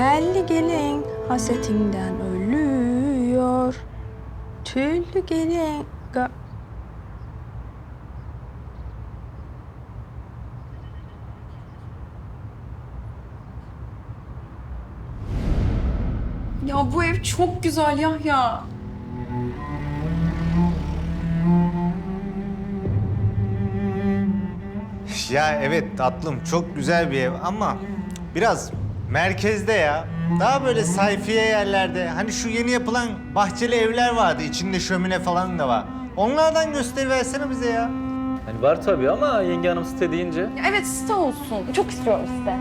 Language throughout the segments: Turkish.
Telli gelin hasetinden ölüyor. Tüllü gelin ga... Ya bu ev çok güzel Yahya. Ya evet tatlım çok güzel bir ev ama biraz merkezde ya. Daha böyle sayfiye yerlerde. Hani şu yeni yapılan bahçeli evler vardı. içinde şömine falan da var. Onlardan gösteriversene bize ya. Hani var tabii ama yenge hanım site deyince. Ya evet site olsun. Çok istiyorum site.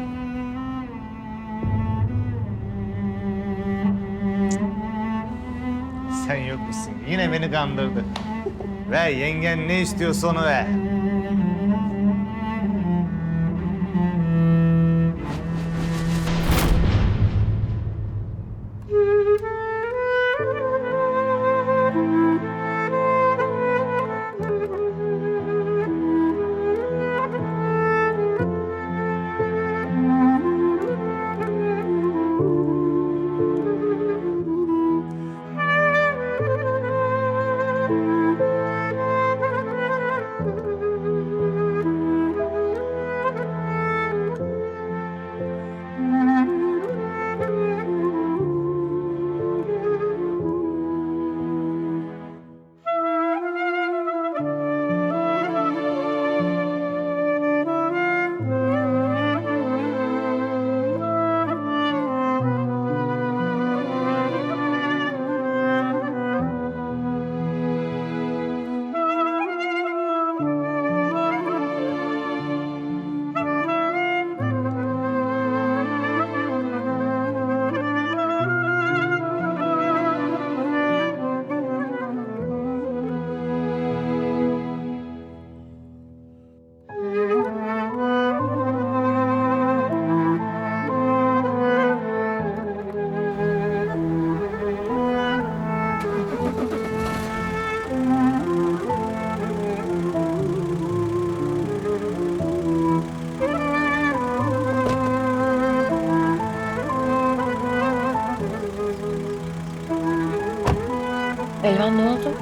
Sen yok musun? Yine beni kandırdı. ver yengen ne istiyorsa onu ver. Elvan ne oldu?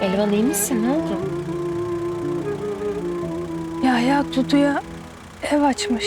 Elvan iyi misin? Ne oldu? Yahya Dudu'ya ev açmış.